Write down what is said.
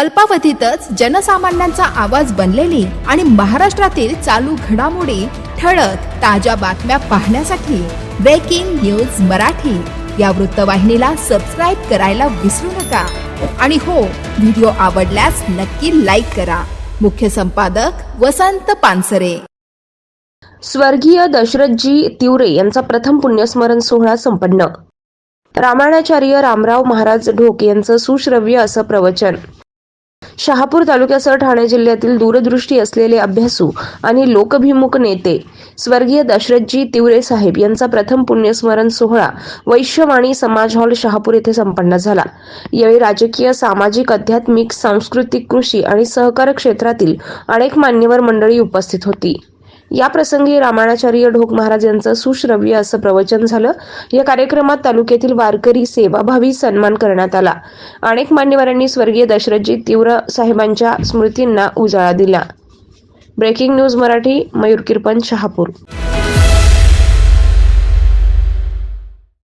अल्पावधीतच जनसामान्यांचा आवाज बनलेली आणि महाराष्ट्रातील चालू घडामोडी ठळक ताज्या बातम्या पाहण्यासाठी ब्रेकिंग न्यूज मराठी. या वृत्तवाहिनीला सबस्क्राईब करायला विसरू नका. आणि हो व्हिडिओ आवडल्यास नक्की लाईक करा. मुख्य संपादक वसंत पानसरे. स्वर्गीय दशरथजी तिवरे यांचा प्रथम पुण्यस्मरण सोहळा संपन्न. रामायणाचार्य रामराव महाराज ढोक यांचं सुश्रव्य असं प्रवचन. शहापूर तालुक्यासह ठाणे जिल्ह्यातील दूरदृष्टी असलेले अभ्यासू आणि लोकभिमुख नेते स्वर्गीय दशरथजी तिवरे साहेब यांचा प्रथम पुण्यस्मरण सोहळा वैश्यवाणी समाज हॉल शहापूर येथे संपन्न झाला. यावेळी राजकीय सामाजिक आध्यात्मिक सांस्कृतिक कृषी आणि सहकार क्षेत्रातील अनेक मान्यवर मंडळी उपस्थित होती. या प्रसंगी रामाणाचार्य ढोक महाराज यांचं सुश्रव्य असं प्रवचन झालं. या कार्यक्रमात तालुक्यातील वारकरी सेवाभावी सन्मान करण्यात आला. अनेक मान्यवरांनी स्वर्गीय दशरथजी तीव्र साहेबांच्या स्मृतींना उजाळा दिला. Breaking news Marathi Mayur Kirpan Shahapur.